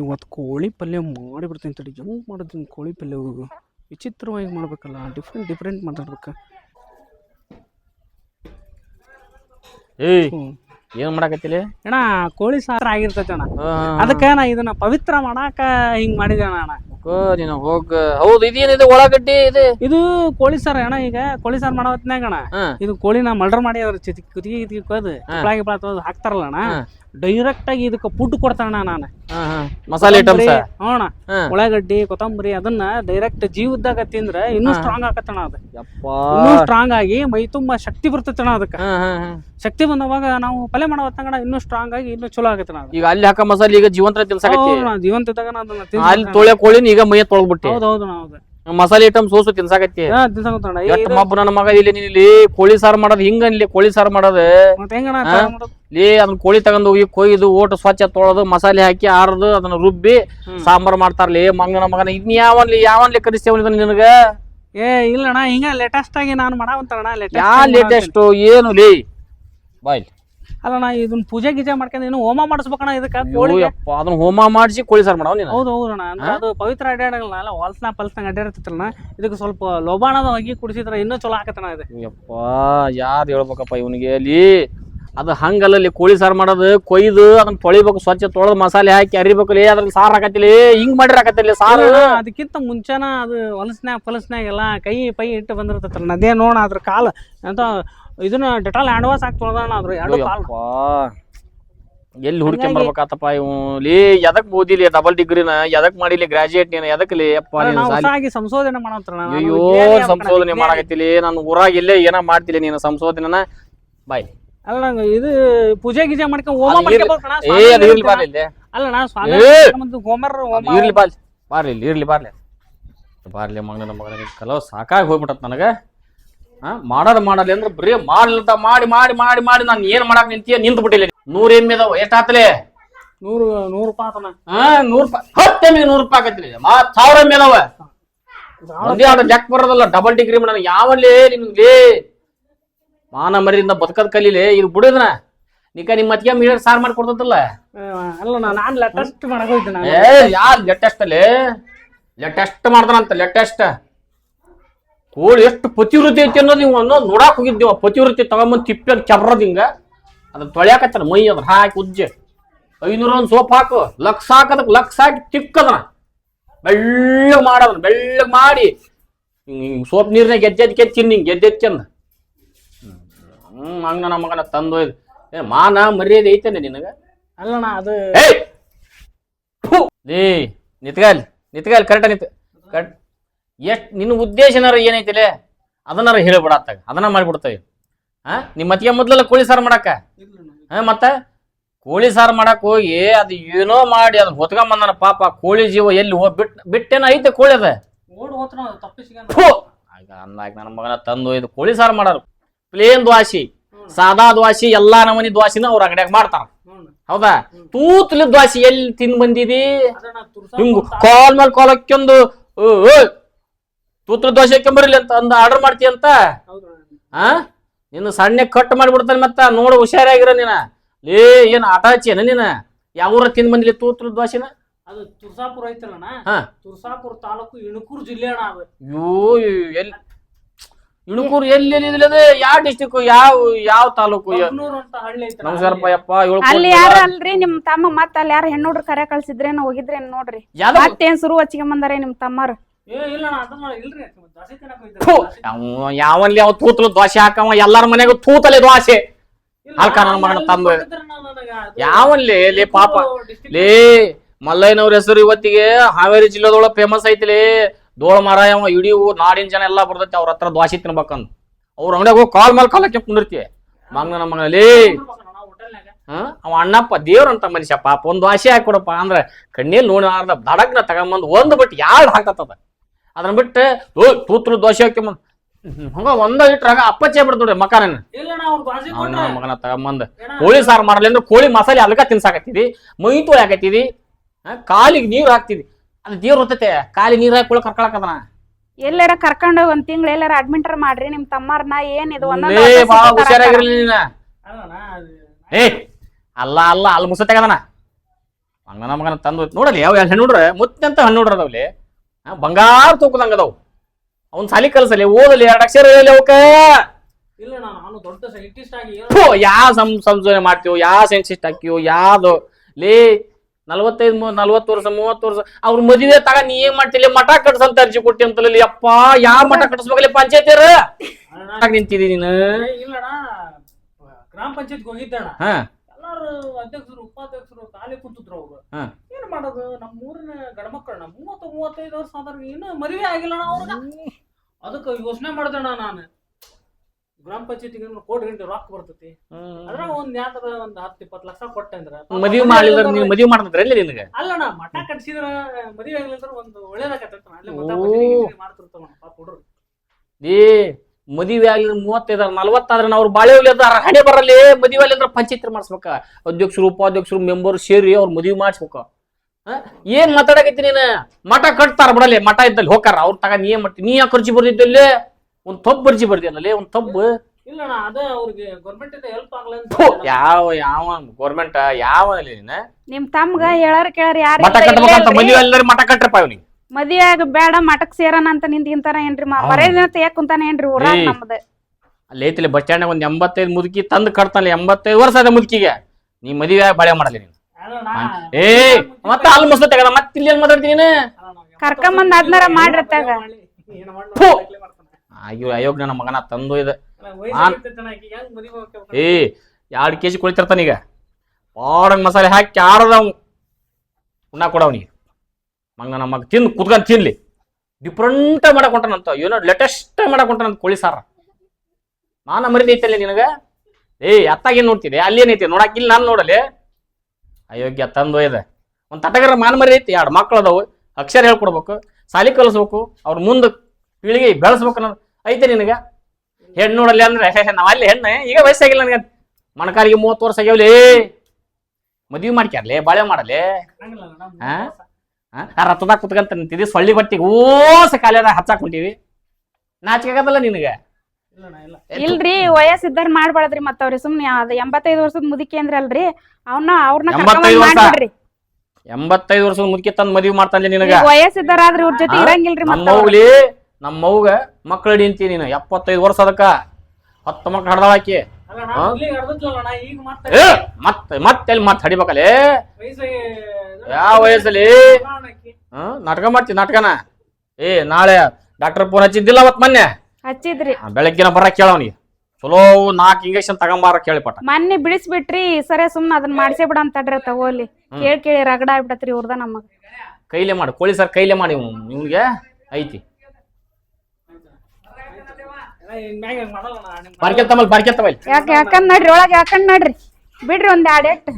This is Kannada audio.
ಇವತ್ತು ಕೋಳಿ ಪಲ್ಯ ಮಾಡಿಬಿಡ್ತೀನಿ ತಡಿ. ಹೆಂಗೆ ಮಾಡಿದ್ದೀನಿ ಕೋಳಿ ಪಲ್ಯ ವಿಚಿತ್ರವಾಗಿ ಮಾಡ್ಬೇಕಲ್ಲ ಡಿಫ್ರೆಂಟ್ ಡಿಫ್ರೆಂಟ್ ಮಾತಾಡ್ಬೇಕು. ಏಯ್ ಏನು ಮಾಡಕತ್ತಿಲಿ? ಅಣ್ಣ ಕೋಳಿ ಸಾರು ಆಗಿರ್ತೈತೆ ಅಣ್ಣ. ಅದಕ್ಕೆ ನಾ ಇದನ್ನ ಪವಿತ್ರ ಮಾಡಾಕ ಹಿಂಗೆ ಮಾಡಿದೆ ಅಣ್ಣ. ನೀನು ಹೋಗ ಹೌದು ಇದೇನಿದೆ ಉಳ್ಳಾಗಡ್ಡಿ ಇದೆ. ಇದು ಕೋಳಿ ಸಾರ ಅಣ್ಣ ಈಗ. ಕೋಳಿ ಸಾರ್ ಮಾಡೋ ಹೊತ್ನ್ಯಾಗ ಅಣ್ಣ. ಹಾ. ಇದು ಕೋಳಿನ ಮರ್ಡರ್ ಮಾಡಿ ಅದ್ರ ಚಿತಿ ಕುದಿಗೆ ಕೋದು ಕೊಯ್ದು ಬಾತ್ ಹಾಕ್ತಾರಲ್ಲ ಅಣ್ಣ. ಡೈರೆಕ್ಟ್ ಆಗಿ ಇದಕ್ಕೆ ಫುಡ್ ಕೊಡ್ತಾನ ನಾನು. ಮಸಾಲೆ ಐಟಮ್ಸ್ ಹ್ಞೂ ಅಣ್ಣ. ಉಳ್ಳಾಗಡ್ಡಿ ಕೊತ್ತಂಬರಿ ಅದನ್ನ ಡೈರೆಕ್ಟ್ ಜೀವದಾಗ ತಿಂದ್ರೆ ಇನ್ನೂ ಸ್ಟ್ರಾಂಗ್ ಆಕತ್ತಣ ಅದ. ಇನ್ನೂ ಸ್ಟ್ರಾಂಗ್ ಆಗಿ ಮೈ ತುಂಬಾ ಶಕ್ತಿ ಬರ್ತೈತಣ ಅದಕ್ಕೆ. ಹಾ, ಹಾ, ಹಾ. ಶಕ್ತಿ ಬಂದವಾಗ ನಾವು ಪಲ್ಯ ಮಾಡೋ ಹೊತ್ತಂಗಣ ಇನ್ನೂ ಸ್ಟ್ರಾಂಗ್ ಆಗಿ ಇನ್ನೂ ಚಲೋ ಆಗತ್ತಣ ಈಗ ಅಲ್ಲಿ ಹಾಕ ಮಸಾಲೆ ಈಗ ಜೀವಂತ ತಿನ್ಸಾಕತ್ತಿ. ಅಣ್ಣ, ಜೀವಂತ ಇದ್ದಾಗ ಅದನ್ನ ಅಲ್ಲಿ. ತೊಳೆ ಕೋಳಿನ ಈಗ ಮೈಯ ತೊಳ್ಬಿಟ್ಟಿ ಹೌದು ಹೌದು ಅಣ್ಣ, ಹೌದು. ಮಸಾಲೆ ಐಟಮ್ ಸೋಸು ತಿನ್ಸಾಕತ್ತಿ. ಹಾ, ಎಷ್ಟ್ ನನ್ನ ಮಗ ಇಲ್ಲಿ ನೀನ್ ಇಲ್ಲಿ ಕೋಳಿ ಸಾರು ಮಾಡೋದು ಹಿಂಗ ಇಲ್ಲಿ ಕೋಳಿ ಸಾರು ಮಾಡೋದು. ಮತ್ತೆ ಹೆಂಗಣ್ಣ ಹಾ? ತರ ಮಾಡೋದು? ಲೇ ಅದನ್ನ ಕೋಳಿ ತಗೊಂಡು ಹೋಗಿ ಕೊಯ್ದು ಓಟ ಸ್ವಚ್ಛ ತೊಳೆದು ಮಸಾಲೆ ಹಾಕಿ ಆರದು ಅದನ್ನ ರುಬ್ಬಿ. ಸಾಂಬಾರ್ ಮಾಡ್ತಾರ್ಲಿ ಮಂಗನ ಮಗನ. ಇನ್ ಯಾವನ್ಲಿ ಯಾವನ್ಲಿ ಕಲಿಸ್ತೇವ ನಿನಗ? ಏ ಇಲ್ಲಣ್ಣ ಹಿಂಗ ಲೇಟೆಸ್ಟ್ ಆಗಿ ನಾನು ಮಾಡಾವಂತಣ್ಣ ಯಾ ಲೇಟೆಸ್ಟ್ ಲೇಟೆಸ್ಟ್ ಏನು ಲೇ? ಬಾಯ್ ಅಲ್ಲಣ್ಣ ಇದನ್ನ ಪೂಜೆ ಗೀಜೆ ಮಾಡ್ಕೊಂಡು ಏನು ಹೋಮ ಮಾಡಿಸ್ಬೇಕಣ್ಣ ಇದಕ್ಕೆ? ಕೋಳಿಗೆ? ಯಪ್ಪ ಅದನ್ನ ಹೋಮ ಮಾಡಿಸಿ ಕೋಳಿ ಸಾರ್ ಮಾಡವ ನೀನು. ಹೌದು ಹೌದಣ್ಣ ಅಂದ್ರೆ ಅದು ಪವಿತ್ರ ಅಡ್ಡಾಡಲ್ಲ ಅಲ್ಲ ಹೊಲ್ಸ್ನ ಪಲ್ಸ್ನಾಗ ಅಡ್ಡಾಡ್ತಿತ್ತಲ್ಲ ಇದಕ್ಕೆ ಸ್ವಲ್ಪ ಲೋಬಾಣದ ಹೊಗಿ ಕುಡಿಸಿದ್ರೆ ಇನ್ನೂ ಚಲೋ ಆಕತ್ತಣ್ಣ ಇದು. ಯಪ್ಪ ಯಾರು ಹೇಳ್ಬೇಕಪ್ಪ ಇವನಿಗೆ ಅಲ್ಲಿ? ಅದು ಹಂಗಲ್ಲ ಅಲ್ಲಿ ಕೋಳಿ ಸಾರು ಮಾಡೋದು ಕೊಯ್ದು ಅದನ್ನ ತೊಳಿಬೇಕು ಸ್ವಚ್ಛ ತೊಳೆದು ಮಸಾಲೆ ಹಾಕಿ ಅರಿಬೇಕು ಲೇ ಅದ್ರಲ್ಲಿ ಸಾರು ಹಾಕತ್ತಿಲಿ ಹಿಂಗ್ ಮಾಡಿರ ಹಾಕತ್ತಿಲ್ಲ ಸಾರು ಅದಕ್ಕಿಂತ ಮುಂಚೆನ ಅದು ಹೊಲಸ್ನ್ಯಾಗ ಪಲಸ್ನ್ಯಾಗ ಎಲ್ಲ ಕೈ ಪೈ ಇಟ್ಟು ಬಂದಿರ್ತೈತ್ರ ನದೇ ನೋಡ ಅದ್ರ ಕಾಲ ಅಂತ ಇದನ್ನ ಡೆಟಾಲ್ ಹ್ಯಾಂಡ್ ವಾಶ್ ಹಾಕಿ ತೊಳ್ದಣ್ಣ ಅದ್ರ ಎರಡು ಕಾಲ ಎಲ್ಲಿ ಹುಡ್ಕೊಂಡ್ ಬರ್ಬೇಕಾತಪ್ಪ ಇವು ಲೇ ಎದಕ್ ಓದಿಲಿ ಡಬಲ್ ಡಿಗ್ರಿನ ಎದಕ್ ಮಾಡಿಲಿ ಗ್ರಾಜುಯೇಟ್ ನೀನು? ಎದಕ್ ಲೇ ಯಪ್ಪ ನೀನು ನಾವು ಸಾಲಿ? ಹೊಸಾಗಿ ಸಂಶೋಧನೆ ಅಯ್ಯೋ ಸಂಶೋಧನೆ ಮಾಡಾಕತ್ತಿಲಿ ಮಾಡಕತ್ತಿಲಿ. ನಾನು ಊರಾಗ ಇಲ್ಲೇ ಏನ ಮಾಡ್ತಿಲಿ ನೀನು ಸಂಶೋಧನೆನ? ಬಾಯ್. ಅಲ್ಲ ನಂಗೆ ಇದು ಪೂಜೆ ಗೀಜೆ ಮಾಡ್ಕೊಂಡು ಹೋಮ ಏ ಅದು ಇರ್ಲಿ. ಬಾರ್ಲಿ ಇಲ್ಲಿ. ಅಲ್ಲ ನಾ ಸ್ವಾಮಿ ಏ! ಮತ್ತು ಹೋಮರ್ ಹೋಮ ಇರ್ಲಿ ಬಾರ್ಲಿ. ಬಾರ್ಲಿ ಇಲ್ಲಿ ಇರ್ಲಿ ಬಾರ್ಲಿ. ಬಾರ್ಲಿ ಮಗನ ಮಗನ ಕಲವ್ ಸಾಕಾಗಿ ಹೋಗ್ಬಿಟ್ಟತ್ ನನಗೆ. ಹಾ ಮಾಡೋದು ಮಾಡಲಿ ಅಂದ್ರೆ ಬರೀ ಮಾಡ್ಲಂತ ಮಾಡಿ ಮಾಡಿ ಮಾಡಿ ಮಾಡಿ ನಾನು ಏನ್ ಮಾಡಕ್ ನಿಂತೀಯ ನಿಂತು ಬಿಟ್ಟಿಲ್ಲ. ನೂರ್ ಎಮ್ಮೆ ಅದಾವ ಎಷ್ಟಾತ್ಲೆ? ನೂರು ನೂರು ರೂಪಾಯಿ ಆತಣ್ಣ. ಹಾ ನೂರ್ ರೂಪಾಯಿ. ಹತ್ತು ಎಮ್ಮಿಗೆ ನೂರ್ ರೂಪಾಯಿ ಆಗತ್ರಿ ಮತ್ ಸಾವಿರ ಎಮ್ಮೆ ಅದಾವ ಒಂದೇ ಬರೋದಲ್ಲ ಡಬಲ್ ಡಿಗ್ರಿ ಮಾಡೋಣ ಯಾವಲ್ಲಿ? ನಿಮ್ಗೆ ಮಾನ ಮರಿಯಿಂದ ಬದುಕದ್ ಕಲೀಲಿ ಇದು ಬಿಡುದನ? ನಿಕ ನಿಮ್ಮ ಮತ್ತಿಗೆ ಮೀಡಿಯರ್ ಸಾರ್ ಮಾಡಿ ಕೊಡ್ತದಲ್ಲ ಅಲ್ಲ ನಾನು ಲೆಟೆಸ್ಟ್ ಮಾಡಕ್ ಹೋಯ್ತು ನಾನು. ಏ ಯಾರ್ ಲೆಟೆಸ್ಟ್ ಅಲ್ಲಿ? ಲೆಟೆಸ್ಟ್ ಮಾಡ್ತಾನಂತ ಲೆಟೆಸ್ಟ್ ಕೋಳಿ ಎಷ್ಟು ಪತಿವೃತ್ತಿ ಐತಿ ಅನ್ನೋದು ನೀವು ಅನ್ನೋದು ನೋಡಾಕ್ ಹೋಗಿದ್ದೀವ. ಪತಿವೃತ್ತಿ ತಗೊಂಬಂದ್ ತಿಪ್ಪೆ ಕೆಬ್ರದ್ ಹಿಂಗ. ಅದನ್ನ ತೊಳ್ಯಾಕತ್ತಾರ ಮೈ ಅದ್ರ ಹಾಕಿ ಉಜ್ಜೆ. ಐನೂರ ಒಂದ್ ಸೋಪ್ ಹಾಕು. ಲಕ್ಷ ಹಾಕದಕ್ಕೆ ಲಕ್ಷ ಹಾಕಿ ತಿಕ್ಕದನ. ಬೆಳ್ಳಗ್ ಮಾಡದನ್ನ ಬೆಳ್ಳಗ್ ಮಾಡಿ. ಹಿಂಗೆ ಸೋಪ್ ನೀರ್ನಾಗ ಗೆದ್ದೆದ್ ಕೆತ್ತಿನ್ ನಿಂಗೆ ಗೆದ್ದೆದ್ ಚಂದ ಹ್ಮ್ ಹಂಗ ನಮ್ಮ ಮಗನ ತಂದೊಯ್ದು ಏ ಮಾನ ಮರ್ಯಾದೆ ಐತೇನೆ ನಿನಗ? ಅಲ್ಲಣ್ಣ ಅದು ಲೇ ನಿತ್ಗಾಲ್ ನಿತ್ಗಾಲ್ ಕರೆಕ್ಟ್ ನಿತ್ ಕರೆಕ್ಟ್ ಎಷ್ಟು ನಿನ್ನ ಉದ್ದೇಶನಾರ ಏನೈತಿಲೆ? ಅದನ್ನಾರ ಹೇಳ್ಬಿಡತ್ತಾಗ. ಅದನ್ನ ಮಾಡಿಬಿಡ್ತೇವೆ ಹಾ ನಿಮ್ಮ ಮತ್ತಿಗೆ ಮೊದ್ಲೆಲ್ಲ ಕೋಳಿ ಸಾರು ಮಾಡಕ್ಕ ಹಾ ಮತ್ತ? ಕೋಳಿ ಸಾರು ಮಾಡಕ್ ಹೋಗಿ ಅದು ಏನೋ ಮಾಡಿ ಅದನ್ನ ಹೊತ್ಕೊಂಬಂದನ ಪಾಪ ಕೋಳಿ ಜೀವ ಎಲ್ಲಿ ಹೋಗ್ ಬಿಟ್ಟು ಬಿಟ್ಟೇನ ಐತೆ ಕೋಳಿ ಅದ? ಅಂದಾಗ ನನ್ನ ಮಗನ ತಂದು ಇದು ಕೋಳಿ ಸಾರು ಮಾಡಾರು. ಪ್ಲೇನ್ ದ್ವಾಸಿ ಸಾದಾ ದ್ವಾಸಿ ಎಲ್ಲಾ ನಮನಿ ದ್ವಾಸಿನ ಅವ್ರ ಅಂಗಡಿಯಾಗ ಮಾಡ್ತಾರ. ಹೌದಾ? ತೂತ್ಲಿ ದ್ವಾಸಿ ಎಲ್ಲಿ ತಿನ್ ಬಂದಿದಿ? ಹಿಂಗು ಕಾಲ್ ಮೇಲೆ ಕಾಲ್ ಹಾಕ್ಯಂದು ತೂತ್ಲ ದ್ವಾಸಿ ಹಾಕೊಂಬರ್ಲಿ ಅಂತ ಅಂದ ಆರ್ಡರ್ ಮಾಡ್ತಿ ಅಂತ? ಆ? ನಿನ್ನ ಸಣ್ಣ ಕಟ್ ಮಾಡಿಬಿಡ್ತಾನೆ ಮತ್ತ ನೋಡು ಹುಷಾರಾಗಿರ ನೀನ. ಲೇ ಏನ್ ಆಟ ಹಚ್ಚೇನ ನೀನ? ಯಾವೂರ ತಿನ್ ಬಂದಿಲ್ಲ ತೂತ್ಲ ದ್ವಾಸಿನ? ಅದು ತುರ್ಸಾಪುರ ಐತಲ್ಲಣ್ಣ ಹಾ. ತುರ್ಸಾಪುರ ತಾಲೂಕು ಇಣಕೂರು ಜಿಲ್ಲೆ ಅಣ್ಣ ಅದು. ಯೋ ಎಲ್ಲಿ ಇಣುಕೂರು ಎಲ್ಲಿ ಇಲ್ಲದೆ ಇದಿಲ್ಲ ಅದು ಯಾವ ಡಿಸ್ಟಿಕ್ ಯಾವ ಯಾವ ತಾಲೂಕು ನಮಸ್ಕಾರಪ್ಪ ಯಪ್ಪ ಅಲ್ಲಿ ಯಾರ ಅಲ್ರಿ ನಿಮ್ ತಮ್ಮ ಮತ್ತ ಅಲ್ಲಿ ಯಾರ ಹೆಣ್ಣುಡ್ರ ಕರೆ ಕಳ್ಸಿದ್ರೇನ ಹೋಗಿದ್ರೇನ್ ನೋಡ್ರಿ. ಯಾವ್ದು ಸುರು ಶುರು ಬಂದಾರೆ ನಿಮ್ ತಮ್ಮರು ಯಾವಲ್ಲಿ ಯಾವ ತೂತಲು ಇಲ್ರಿ ದೋಸೆ ತಿನ್ನಕ್ ಥು, ಯಾವನ್ಲಿ ಅವ ತೂತ್ಲು ದೋಸೆ ಹಾಕವ ಎಲ್ಲಾರ ಮನೆಗೂ ತೂತಲೆ ದೋಸೆ ಅಲ್ಕ ನನ್ನ ಮಗನ ತಂದು. ಯಾವನ್ಲಿ ಲೇ ಪಾಪ. ಲೇ ಮಲ್ಲಯ್ಯನವ್ರ ಹೆಸರು ಇವತ್ತಿಗೆ ಹಾವೇರಿ ಜಿಲ್ಲೆದೊಳಗ ಫೇಮಸ್ ಐತಿಲೇ ದೋಳ ಮರ ಅವ ಇಡೀ ನಾಡಿನ ಜನ ಎಲ್ಲ ಬರ್ತೈತಿ ಅವ್ರ ಹತ್ರ ದ್ವಾಸಿ ತಿನ್ಬೇಕಂತ ಅವ್ರ ಅಂಗಡಿಯಾಗ ಹೋಗಿ ಕಾಲ್ ಮೇಲೆ ಕಾಲ್ ಹಾಕಿ ಕುಂದಿರ್ತೀವಿ ಮಂಗ ನಮ್ಮ ಮಗನಲ್ಲಿ ಹಾ? ಅವ ಅಣ್ಣಪ್ಪ ದೇವ್ರಂತ ಮನುಷ್ಯ ಪಾಪ ಒಂದು ದ್ವಾಸಿ ಹಾಕಿ ಕೊಡಪ್ಪ. ಅಂದ್ರ ಕಣ್ಣೀಲ್ ನೋಡಿ ಅರ್ಧ ದಡಗ್ನ ತಗೊಂಬಂದು ಒಂದು ಬಿಟ್ಟು ಯಾರು ಹಾಕತ್ತದ. ಅದನ್ನ ಬಿಟ್ಟು ಓ ತೂತ್ರು ದ್ವಾಸಿ ಹಾಕೊಂಬಂದು ಹಂಗ ಒಂದ ಇಟ್ರಾಗ ಅಪ್ಪಚ್ಚೆ ಬಿಡ್ತ ನೋಡ್ರಿ ಮಕಾನ ಮಗನ ತಗೊಂಬಂದ್. ಕೋಳಿ ಸಾರು ಮಾಡಲಿ ಅಂದ್ರೆ ಕೋಳಿ ಮಸಾಲೆ ಅಲ್ಗ ತಿನ್ಸಾಕತ್ತಿದಿ ಮೈ ತೊಳ್ಯಾಕತ್ತಿದಿ ಆ, ಕಾಲಿಗೆ ನೀರು ಹಾಕ್ತಿದಿ. ಅದು ದೇವ್ರ ಹೊತ್ತೈತೆ ಖಾಲಿ ನೀರ್ ಹಾಕಿ ಕರ್ಕೊಳಕದನ ಎಲ್ಲಾರ ಕರ್ಕೊಂಡು ಒಂದ್ ತಿಂಗಳು ಎಲ್ಲಾರ ಅಡ್ಮಿಂಟರ್ ಮಾಡ್ರಿ ನಿಮ್ ತಮ್ಮಾರ್ನ ಏನ್ ಇದು ಲೇ ಬಾಳ ಒಂದೊಂದ್ ಹುಷಾರಾಗಿರ್ಲಿ ನೀನ. ಅಲ್ಲಣ್ಣ ಅದು ಏ ಅಲ್ಲ ಅಲ್ಲ ಅಲ್ಲಿ ಮುಸ ತೆಗದನ ಮಂಗನ ಮಗನ ತಂದು ನೋಡಲಿ ಯಾವ ಹೆಣ್ಣು ಹುಡ್ರ ಮುತ್ತಂತ ಹಣ್ಣು ಹುಡ್ರ ಅದಾವ್ಲಿ ಆ, ಬಂಗಾರ ತೂಕದಂಗ ಅದಾವ್. ಅವ್ನ್ ಸಾಲಿ ಕಲ್ಸಲಿ ಓದಲಿ ಎರಡು ಅಕ್ಷರ ಹೇಳಿ ಅವಕ್ಕ ಇಲ್ಲ ನಾನು ದೊಡ್ಡ ಸೈಂಟಿಸ್ಟ್ ಆಗಿ ಏನು- ಥು, ಯಾ ಸಂ ಸಂಶೋಧನೆ ಮಾಡ್ತೀವೋ ಯಾ ಸೈನ್ಸಿಸ್ಟ್ ಹಾಕಿವೋ ಯಾವ್ದು. ಲೇ ನಲ್ವತ್ತೈದು ನಲ್ವತ್ತು ವರ್ಷ ಮೂವತ್ತು ವರ್ಷ ಅವ್ರ ಮದುವೆ ತಗ ನೀ ಏನ್ ಮಾಡ್ತಿಲ್ಲ ಮಠ ಕಟ್ಸಂತ ಅರ್ಜಿ ಕೊಟ್ಟಿ ಅಂತಲ್ಲ ಅಪ್ಪ ಯಾವ ಮಠ ಕಟ್ಸ್ಬೇಕಲ್ಲ ಪಂಚಾಯತಿಯರ? ನಿಂತಿದಿ ನೀನು? ಇಲ್ಲ ಇಲ್ಲಣ್ಣ. ಗ್ರಾಮ ಪಂಚಾಯತ್ಗೆ ಹೋಗಿದ್ದಣ್ಣ. ಹಾ. ಎಲ್ಲಾರು ಅಧ್ಯಕ್ಷರು ಉಪಾಧ್ಯಕ್ಷರು ಖಾಲಿ ಕುಂತಿದ್ರು ಅವ್ರು. ಏನ್ ಮಾಡೋದು? ನಮ್ಮ ಊರಿನ ಗಂಡ್ಮಕ್ಳಣ್ಣ ಮೂವತ್ತು ಮೂವತ್ತೈದು ವರ್ಷ ಆದ್ರೆ ಇನ್ನು ಮದುವೆ ಆಗಿಲ್ಲಣ್ಣ ಅವ್ರಿಗೆ. ಅದಕ್ಕೆ ಯೋಚನೆ ಮಾಡ್ದಣ್ಣ ನಾನು. ಗ್ರಾಮ ಪಂಚಾಯತಿಗೆ ಕೋಟಿ ಗಂಟೆ ರೊಕ್ಕ ಬರ್ತೈತಿ. ಅದ್ರ ಒಂದ್ ಯಾತ್ರ ಒಂದ್ ಹತ್ತು ಇಪ್ಪತ್ತು ಲಕ್ಷ ಕೊಟ್ಟೆ ಅಂದ್ರ. ಮದುವೆ ಮಾಡಿಲ್ಲ ನೀನ್ ಮದುವೆ ಮಾಡ್ತಿದ್ರ ಎಲ್ಲಿ ನಿನಗೆ? ಅಲ್ಲಣ್ಣ ಮಠ ಕಟ್ಸಿದ್ರ ಮದುವೆ ಆಗಿಲ್ಲ ಒಂದು ಒಳ್ಳೇದಾಗತ್ತ ಅಲ್ಲೇ. ಮಾಡ್ತಿರ್ತಾವ ಪಾಪ ಹುಡುಗ್ರು ಏ ಮದುವೆ ಆಗ್ಲಿ ಮೂವತ್ತೈದಾರ ನಲ್ವತ್ತಾದ್ರೆ ಅವ್ರು ಬಾಳೆ ಅದಾರ ಹಣೆ ಬರಲಿ ಮದುವೆ ಅಲ್ಲಿ ಅಂದ್ರೆ ಪಂಚಾಯತ್ ಮಾಡಿಸ್ಬೇಕ. ಅಧ್ಯಕ್ಷರು ಉಪಾಧ್ಯಕ್ಷರು ಮೆಂಬರ್ ಸೇರಿ ಅವ್ರ ಮದುವೆ ಮಾಡಿಸ್ಬೇಕ? ಏನ್ ಮಾತಾಡಕೈತಿ ನೀನು? ಮಠ ಕಟ್ತಾರ ಬಿಡಲಿ ಮಠ ಇದ್ದಲ್ಲಿ ಹೋಗಾರ ಅವ್ರ ತಗ ನೀ ಏನ್ ಮಾಡ್ತಿ? ನೀ ಯಾಕೆ ಖರ್ಚು ಬರ್ದಿದ್ದಲ್ಲಿ ಒಂದ್ ತಪ್ಪು ಬರ್ಜಿ ಬರ್ದಿಯಲ್ಲೇ ಒಂದ್ ತಪ್ಪು. ಇಲ್ಲಣ್ಣ ಅದ ಅವ್ರಿಗೆ ಗೌರ್ಮೆಂಟ್ ಇಂದ ಹೆಲ್ಪ್ ಆಗ್ಲ ಥು, ಯಾವ ಯಾವ ಗೌರ್ಮೆಂಟ್ ಯಾವ ಅಲ್ಲಿ ನೀನು? ನಿಮ್ ತಮ್ಗ ಹೇಳಾರ ಕೇಳಾರ ಯಾರು ಮಠ ಕಟ್ಟಬೇಕಂತ ಮದುವೆ ಎಲ್ಲರೂ ಮಠ ಕಟ್ರಪ್ಪ ಅವ್ನಿಗೆ ಮದ್ವೆ ಆಗ ಬೇಡ ಮಠಕ್ ಸೇರಣ ಅಂತ ನಿಂತಿಂತಾನ ಏನ್ರಿ ಮರ್ಯಾದಿನ ತೆಗಿಯಕ್ ಕುಂತಾನ ಏನ್ರಿ ಊರಾಗ ಏಯ್. ನಮ್ದ? ಅಲ್ಲಿ ಐತಿಲಿ ಬಸ್ ಸ್ಟ್ಯಾಂಡ್ ಒಂದ್ ಎಂಬತ್ತೈದು ಮುದುಕಿ ತಂದು ಕಟ್ತಾನೆ ಎಂಬತ್ತೈದು ವರ್ಷ ಅದ ಮುದುಕಿಗೆ. ನೀ ಮದುವೆ ಬಳೆ ಬಾಳೆ ಮಾಡಲಿ ನೀನು. ಏ ಮತ್ತೆ ಅಲ್ಲಿ ಮಸ್ತ್ ತೆಗದ ಮತ್ತೆ ಇಲ್ಲಿ ಏನ್ ಮಾತಾಡ್ತೀನಿ ನೀನು ಕರ್ಕೊಂಬಂದ್ ಅದ್ನಾರ ಮಾಡಿರ್ತಾಗ. ಥು. ಅಯ್ಯೋ ಅಯೋಗ್ ನನ್ನ ಮಗನ ತಂದು ಇದೆ. ಏ ಎರಡು ಕೆ ಜಿ ಕುಳಿತಿರ್ತಾನೀಗ ಪಾಡಂಗ್ ಮಸಾಲೆ ಹಾಕಿ ಆರದ ಉಣ್ಣ ಕೊಡ ಅವನಿಗೆ. ಮಂಗ ನಮ್ಮ ಮಗ ತಿಂದು ಕುತ್ಕೊಂಡು ತಿನ್ಲಿ. ಡಿಫ್ರೆಂಟ್ ಮಾಡಕ್ ಹೊಂಟಾನಂತ ಏನೋ ಲೇಟೆಸ್ಟ್ ಮಾಡಕ್ ಹೊಂಟಾನಂತ ಕೋಳಿ ಸಾರ. ಮಾನ ಮರಿದ ಐತಲ್ಲ ನಿನಗ? ಏ ಅತ್ತಾಗಿ ನೋಡ್ತಿದೆ ಅಲ್ಲಿ ಏನೈತಿ ನೋಡಕ್ಕಿಲ್ಲ ನಾನು ನೋಡಲಿ ಅಯೋಗ್ಯ ತಂದು ಇದೆ ಒಂದ್ ತಟಗರ ಮಾನ ಮರಿ ಐತಿ. ಎರಡು ಮಕ್ಳು ಅದಾವು. ಅಕ್ಷರ ಹೇಳ್ಕೊಡ್ಬೇಕು. ಸಾಲಿ ಕಲಿಸ್ಬೇಕು. ಅವ್ರ ಮುಂದೆ ಪೀಳಿಗೆ ಬೆಳೆಸ್ಬೇಕು ಅನ್ನೋದು. ಐತೆ ನಿನಗ? ಹೆಣ್ಣು ನೋಡಲ್ಲ ಅಂದ್ರೆ ನಾವು ಅಲ್ಲಿ ಹೆಣ್ಣು. ಈಗ ವಯಸ್ಸಾಗಿಲ್ಲ ನನಗೆ. ಮಣಕಾಲಿಗೆ ಮೂವತ್ತು ವರ್ಷ ಆಗ್ಯಾವಲಿ. ಮದುವೆ ಮಾಡ್ಕ್ಯಾರ್ಲೆ ಬಾಳೆ ಮಾಡಲೆ. ಆ? ಆ ರಥದಾಗ ಕುತ್ಕಂತ ನಿಂತಿದ್ದಿ ಸೊಳ್ಳಿ ಬಟ್ಟಿಗೆ ಓಸ ಕಾಲಿಯಾಗ ಹಚ್ಚಾಕ್ ಹೊಂಟಿವಿ. ನಾಚಿಕೆ ಆಗದಲ್ಲ ನಿನಗೆ? ಇಲ್ರಿ ವಯಸ್ಸಿದ್ದಾರ ಮಾಡ್ಬಾರ್ದ್ರಿ ಮತ್ತ ಅವ್ರಿ. ಸುಮ್ನೆ ಅದ ಎಂಬತ್ತೈದು ವರ್ಷದ ಮುದುಕಿ ಅಂದ್ರಲ್ರಿ ಅಲ್ರಿ ಅವ್ನ ಅವ್ರನ್ನ ಎಂಬತ್ತೈದು ವರ್ಷ? ಎಂಬತ್ತೈದು ವರ್ಷದ ಮುದುಕಿ ತಂದ್ ಮದ್ವಿ ಮಾಡ್ತಾನೆ ನಿನಗ? ವಯಸ್ಸಿದ್ದಾರ ಆದ್ರೆ ಇವ್ರ ಜೊತೆ? ಇರಂಗಿಲ್ರಿ ನಮ್ಮ ಮತ್ತ ಮಕ್ಳು ಮೌಗ್ಲಿ ನಮ್ಮ ಮೌಗ ಮಕ್ಕಳು ಹಿಡಿಂತಿ ನೀನು ಎಪ್ಪತ್ತೈದು ವರ್ಷ ಅದಕ್ಕ. ಹತ್ತು ಮಕ್ಳು ಹಡ್ದ ಆಕಿ. ಈಗ ಮತ್ತೆ ಮತ್ತೆ ಮತ್ತೆ ಎಲ್ಲಿ ಮತ್ತೆ ಹಡಿಬೇಕಲ್ಲೇ ಯಾವ ವಯಸ್ಸಲ್ಲಿ? ಹ್ಮ್ ನಾಟಕ ಮಾಡ್ತಿ ನಾಟಕನ? ಏ ನಾಳೆ ಡಾಕ್ಟರ್ ಫೋನ್ ಹಚ್ಚಿದ್ದಿಲ್ಲ ಅವತ್ ಮೊನ್ನೆ? ಹಚ್ಚಿದ್ರಿ. ಬೆಳಗ್ಗೆನ ಬರ ಬರಕ್ ಕೇಳ ಅವನಿಗೆ. ಚಲೋ ನಾಲ್ಕು ಇಂಜೆಕ್ಷನ್ ತಗೊಂಬಾರ ಕೇಳಿಪಟ್ಟ ಪಟ ಮೊನ್ನೆ ಬಿಡಿಸ್ಬಿಟ್ರಿ ಸರಿ ಸುಮ್ನ ಅದನ್ನ ಮಾಡಿಸೇ ಬಿಡ ಅಂತ ತಡ್ರಿ ತಗೋಲಿ ಕೇಳಿ ಕೇಳಿ ರಗಡ ಆಗ್ಬಿಡತ್ರಿ ಇವ್ರದ ನಮ್ಮ ಕೈಲೇ ಮಾಡಿ ಕೋಳಿ ಸರ್ ಕೈಲೇ ಮಾಡಿ ನಿಮ್ಗೆ ಐತಿ. ಬಾರ್ಕೆತ್ತಮಲ್ ಬರ್ಕೆತ್ತಮಲ್ ಯಾಕ ಯಾಕಂದ್ ನಡ್ರಿ ಒಳಗ್ ಯಾಕಂದ್ ನಡ್ರಿ? ಬಿಡ್ರಿ ಒಂದ್ ಎರಡ್ ಎಟ್.